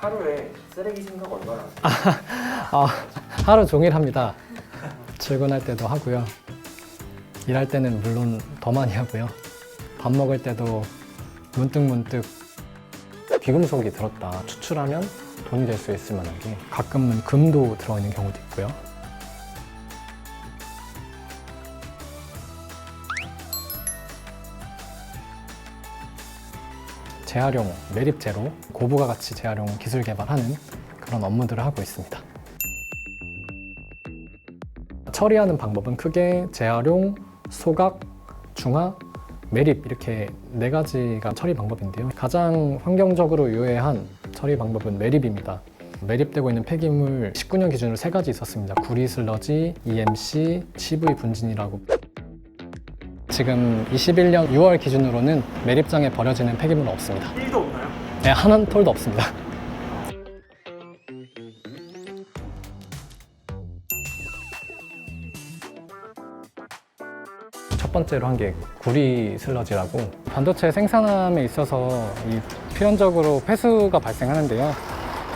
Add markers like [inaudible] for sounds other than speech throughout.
하루에 쓰레기 생각 얼마나 하세요? 아, 하루 종일 합니다. 출근할 때도 하고요. 일할 때는 물론 더 많이 하고요. 밥 먹을 때도 문득문득 귀금속이 들었다. 추출하면 돈이 될 수 있을 만하게 가끔은 금도 들어있는 경우도 있고요. 재활용, 매립 제로, 고부가 가치 재활용 기술 개발하는 그런 업무들을 하고 있습니다. 처리하는 방법은 크게 재활용, 소각, 중화, 매립 이렇게 네 가지가 처리 방법인데요. 가장 환경적으로 유해한 처리 방법은 매립입니다. 매립되고 있는 폐기물 19년 기준으로 세 가지 있었습니다. 구리 슬러지, EMC, CV 분진이라고. 지금 21년 6월 기준으로는 매립장에 버려지는 폐기물은 없습니다. 1도 없나요? 네, 한 톨도 없습니다. 첫 번째로 한 게 구리 슬러지라고 반도체 생산함에 있어서 이 필연적으로 폐수가 발생하는데요.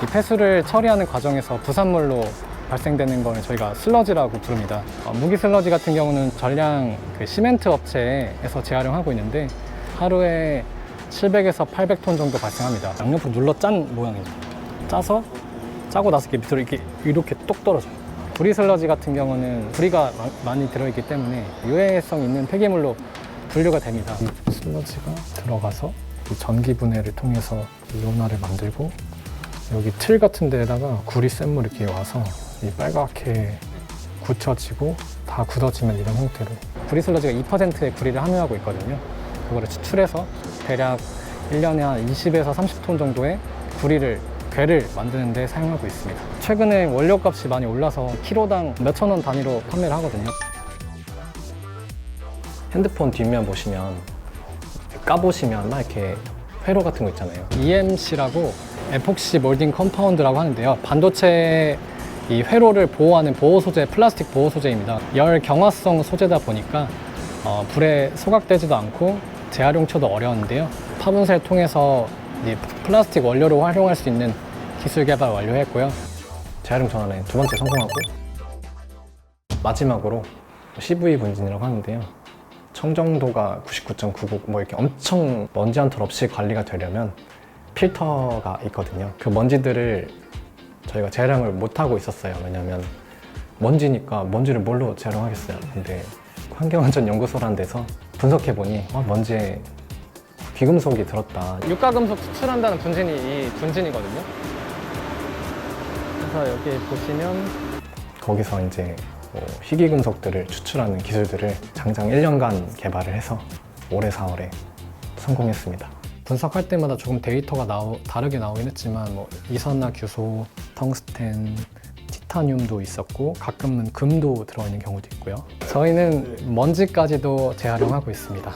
이 폐수를 처리하는 과정에서 부산물로 발생되는 걸 저희가 슬러지라고 부릅니다. 어, 무기 슬러지 같은 경우는 전량 그 시멘트 업체에서 재활용하고 있는데 하루에 700에서 800톤 정도 발생합니다. 양옆으로 눌러 짠 모양입니다. 짜서 짜고 나서 이렇게 밑으로 이렇게 이렇게 똑 떨어져요. 구리 슬러지 같은 경우는 구리가 마- 많이 들어있기 때문에 유해성 있는 폐기물로 분류가 됩니다. 이 슬러지가 들어가서 이 전기 분해를 통해서 이온화를 만들고 여기 틀 같은 데에다가 구리 샘물 이렇게 와서 이 빨갛게 굳혀지고 다 굳어지면 이런 형태로 구리 슬러지가 2%의 구리를 함유하고 있거든요. 그거를 추출해서 대략 1년에 한 20에서 30톤 정도의 구리를 괴를 만드는 데 사용하고 있습니다. 최근에 원료값이 많이 올라서 키로당 몇천 원 단위로 판매를 하거든요. 핸드폰 뒷면 보시면 까보시면 막 이렇게 회로 같은 거 있잖아요. EMC라고 에폭시 몰딩 컴파운드라고 하는데요. 반도체 이 회로를 보호하는 보호 소재, 플라스틱 보호 소재입니다. 열 경화성 소재다 보니까 어, 불에 소각되지도 않고 재활용처도 어려운데요. 파분쇄를 통해서 이 플라스틱 원료로 활용할 수 있는 기술 개발 완료했고요. 재활용 전환에 두 번째 성공하고 마지막으로 CV 분진이라고 하는데요. 청정도가 99.99, 뭐 이렇게 엄청 먼지 한톨 없이 관리가 되려면 필터가 있거든요. 그 먼지들을 저희가 재활용을 못 하고 있었어요. 왜냐면 먼지니까 먼지를 뭘로 재활용하겠어요. 근데 환경안전연구소라는 데서 분석해 보니 어, 먼지에 귀금속이 들었다. 유가금속 추출한다는 분진이 이 분진이거든요. 그래서 여기 보시면 거기서 이제 뭐 희귀금속들을 추출하는 기술들을 장장 1년간 개발을 해서 올해 4월에 성공했습니다. 분석할 때마다 조금 데이터가 나오, 다르게 나오긴 했지만 뭐 이산화 규소, 텅스텐, 티타늄도 있었고 가끔은 금도 들어있는 경우도 있고요. 저희는 먼지까지도 재활용하고 있습니다.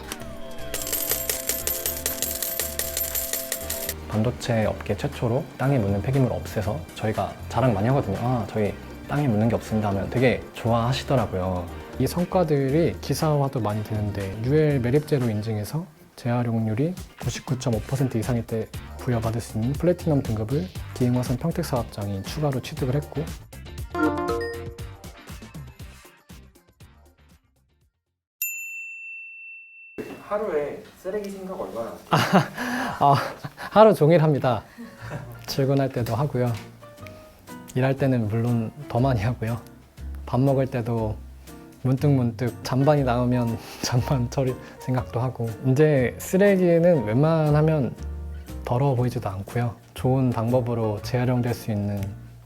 반도체 업계 최초로 땅에 묻는 폐기물 없애서 저희가 자랑 많이 하거든요. 아, 저희 땅에 묻는 게 없습니다 하면 되게 좋아하시더라고요. 이 성과들이 기사화도 많이 되는데 UL 매립제로 인증해서 재활용률이 99.5% 이상일 때 부여받을 수 있는 플래티넘 등급을 기흥화산 평택 사업장이 추가로 취득을 했고 하루에 쓰레기 생각 얼마나 하세요? [laughs] 아, 하루 종일 합니다. 출근할 때도 하고요. 일할 때는 물론 더 많이 하고요. 밥 먹을 때도 문득 문득 잔반이 나오면 [laughs] 잔반 처리 생각도 하고 이제 쓰레기는 웬만하면 더러워 보이지도 않고요. 좋은 방법으로 재활용될 수 있는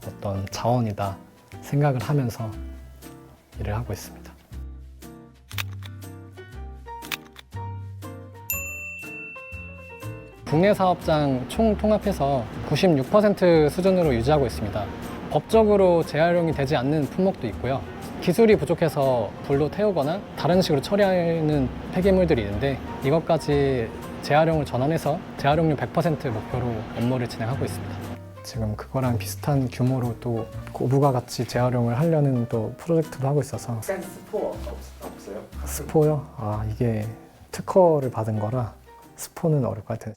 어떤 자원이다 생각을 하면서 일을 하고 있습니다. 국내 사업장 총 통합해서 96% 수준으로 유지하고 있습니다. 법적으로 재활용이 되지 않는 품목도 있고요. 기술이 부족해서 불로 태우거나 다른 식으로 처리하는 폐기물들이 있는데 이것까지 재활용을 전환해서 재활용률 100% 목표로 업무를 진행하고 있습니다. 지금 그거랑 비슷한 규모로 또 고부가 같이 재활용을 하려는 또 프로젝트도 하고 있어서 스포 없, 없어요? 스포요? 아 이게 특허를 받은 거라 스포는 어려울 것 같아요.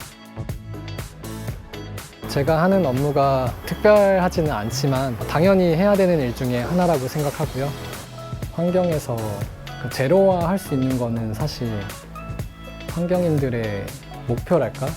제가 하는 업무가 특별하지는 않지만 당연히 해야 되는 일 중에 하나라고 생각하고요. 환경에서 그 제로화 할 수 있는 거는 사실 환경인들의 목표랄까?